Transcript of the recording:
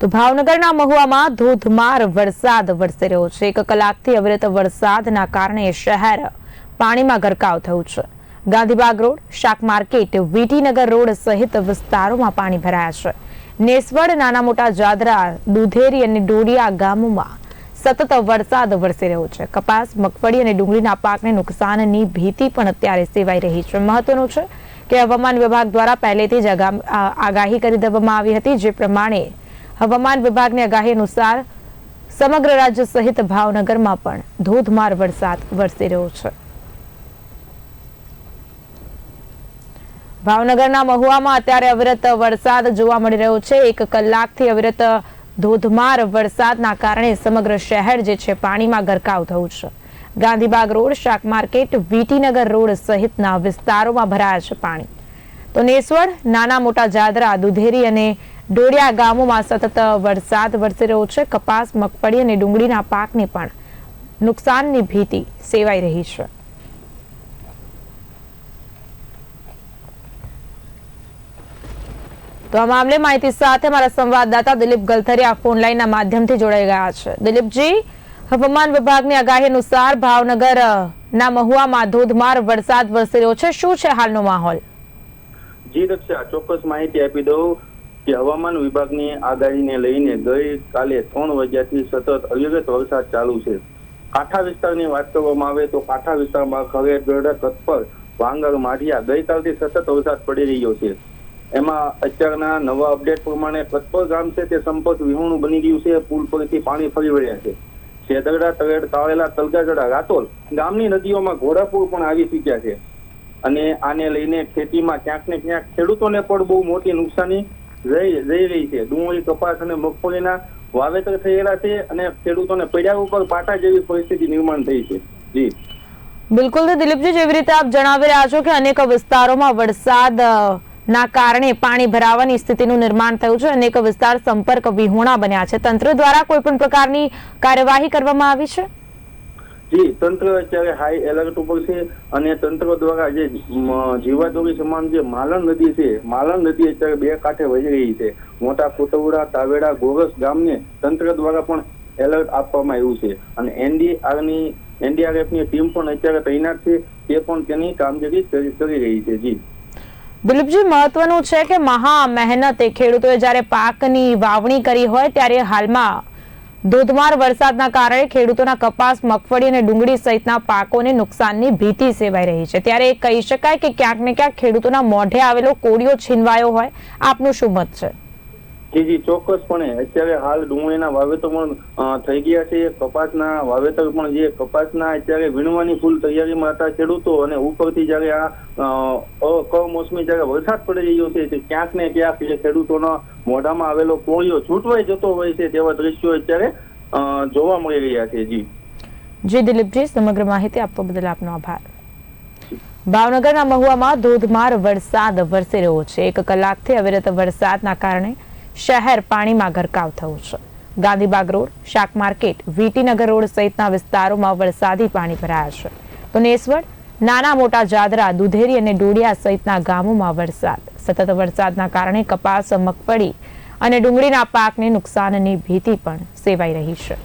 તો ભાવનગરના મહુવામાં ધોધમાર વરસાદ વરસી રહ્યો છે. એક કલાકથી અવિરત વરસાદના કારણે શહેર પાણીમાં ગરકાવ થયું છે. ગાંધીબાગ રોડ, શાક માર્કેટ, વીટીનગર રોડ સહિત વિસ્તારોમાં પાણી ભરાયા છે. નેસવડ નાના મોટા જાદરા, દુધેરી અને ડોડિયા ગામોમાં સતત વરસાદ વરસી રહ્યો છે. કપાસ, મગફળી અને ડુંગળીના પાકને નુકસાનની ભીતિ પણ અત્યારે સેવાઈ રહી છે. મહત્વનું છે કે હવામાન વિભાગ દ્વારા પહેલેથી જ આગાહી કરી દેવામાં આવી હતી, જે પ્રમાણે હવામાન વિભાગની આગાહી અનુસાર સમગ્ર રાજ્ય સહિત ભાવનગરમાં પણ ધોધમાર વરસાદ વરસી રહ્યો છે. ભાવનગરના મહુવામાં અત્યારે અવિરત વરસાદ જોવા મળી રહ્યો છે. એક કલાકથી અવિરત ધોધમાર વરસાદના કારણે સમગ્ર શહેર જે છે પાણીમાં ગરકાવ થયું છે. ગાંધીબાગ રોડ શાક માર્કેટ વીટીનગર રોડ સહિતના વિસ્તારોમાં ભરાયા છે પાણી. તો નેસવડ, નાના મોટા જાદરા, દુધેરી અને ડોડિયા ગામોમાં સતત વરસાદ વરસી રહ્યો છે. કપાસ, મગફળી અને ડુંગળીના પાકને પણ નુકસાનની ભીતિ સેવાઈ રહી છે. તો આ મામલે માહિતી સાથે મારા સંવાદદાતા દિલીપ ગલથરિયા ફોન લાઈનના માધ્યમથી જોડાઈ ગયા છે. દિલીપજી, હવામાન વિભાગની આગાહી અનુસાર ભાવનગર ના મહુવામાં ધોધમાર વરસાદ વરસી રહ્યો છે. શું છે હાલનો માહોલ? જી રક્ષા, ચોક્કસ માહિતી આપી દઉં કે હવામાન વિભાગની આગાહીને લઈને ગઈકાલે ત્રણ વાગ્યાથી સતત અવિરત વરસાદ ચાલુ છે. કાંઠા વિસ્તારની વાત કરવામાં આવે તો કાંઠા વિસ્તારમાં ખગેરગઢ કથપર વાંગર, માઢિયા ગઈકાલથી સતત વરસાદ પડી રહ્યો છે. એમાં અત્યારના નવા અપડેટ પ્રમાણે કથપર ગામ છે તે સંપર્ક વિહોણું બની ગયું છે. પુલ પરથી પાણી ફરી વળ્યા છે. શેદરડા, તળેડ તાળેલા તલગાજડા, રાતોલ ગામની નદીઓમાં ઘોડાપુર પણ આવી ચૂક્યા છે. અને આને લઈને ખેતીમાં ક્યાંક ને ક્યાંક ખેડૂતોને પણ બહુ મોટી નુકસાની જઈ રહી છે. ડુંગળી, કપાસ અને મગફળીના વાવેતર થયેલા છે અને ખેડૂતોને પડ્યા ઉપર પાટા જેવી પરિસ્થિતિ નિર્માણ થઈ છે. જી. બિલકુલ દિલીપજી, જેવી રીતે આપ જણાવી રહ્યા છો કે અનેક વિસ્તારોમાં વરસાદ ના કારણે પાણી ભરાવાની સ્થિતિનું નિર્માણ થયું છે. અનેક વિસ્તાર સંપર્ક વિહોણા બન્યા છે. તંત્ર દ્વારા કોઈ પણ પ્રકારની કાર્યવાહી કરવામાં આવી છે? જી, તંત્ર અત્યારે હાઈ એલર્ટ ઉપર છે અને તંત્ર દ્વારા જે જીવાદોરી સમાન જે માલણ નદી છે, માલણ નદી અત્યારે બે કાંઠે વહી રહી છે. મોટા કોટવડા તાવેડા, ગોરસ ગામને તંત્ર દ્વારા પણ એલર્ટ આપવામાં આવ્યું છે. અને એનડીઆરની, એનડીઆરએફની ટીમ પણ અત્યારે તૈનાત છે, તે પણ તેની કામગીરી કરી રહી છે. જી. દિલીપજી, મહત્વનું છે કે મહા મહેનતે ખેડૂતોએ જ્યારે પાકની વાવણી કરી હોય, ત્યારે હાલમાં ધોધમાર વરસાદના કારણે ખેડૂતોના કપાસ, મગફળી અને ડુંગળી સહિતના પાકોને નુકસાનની ભીતિ સેવાઈ રહી છે. ત્યારે એ કહી શકાય કે ક્યાંક ને ક્યાંક ખેડૂતોના મોઢે આવેલો કોળિયો છીનવાયો હોય. આપનું શું મત છે? જી જી ચોક્કસપણે. અત્યારે હાલ ડુંગળીના વાવેતર પણ થઈ ગયા છે. કપાસના વાવેતર પણ જે કપાસના અત્યારે વીણવાની ફૂલ તૈયારીમાં હતા ખેડૂતો અને ઉપરથી જ્યારે આ કમોસમી જ્યારે વરસાદ પડી રહ્યો છે તે ક્યાંક ને ક્યાંક જે ખેડૂતોના મોઢામાં આવેલો કોળિયો છૂટવાઈ જતો હોય છે તેવા દ્રશ્યો અત્યારે જોવા મળી રહ્યા છે. જી. જી દિલીપજી સમગ્ર માહિતી આપવા બદલ આપનો આભાર. ભાવનગરના મહુવામાં ધોધમાર વરસાદ વરસી રહ્યો છે. એક કલાકથી અવિરત વરસાદના કારણે શહેર પાણીમાં ગરકાવ થયું છે. ગાંધીબાગ રોડ, શાક માર્કેટ વીટીનગર રોડ સહિતના વિસ્તારોમાં વરસાદી પાણી ભરાયા છે. તો નેસવડ, નાના મોટા જાદરા, દુધેરી અને ડોડિયા સહિતના ગામોમાં વરસાદ. સતત વરસાદના કારણે કપાસ, મગફળી અને ડુંગળીના પાકને નુકસાનની ભીતિ પણ સેવાઈ રહી છે.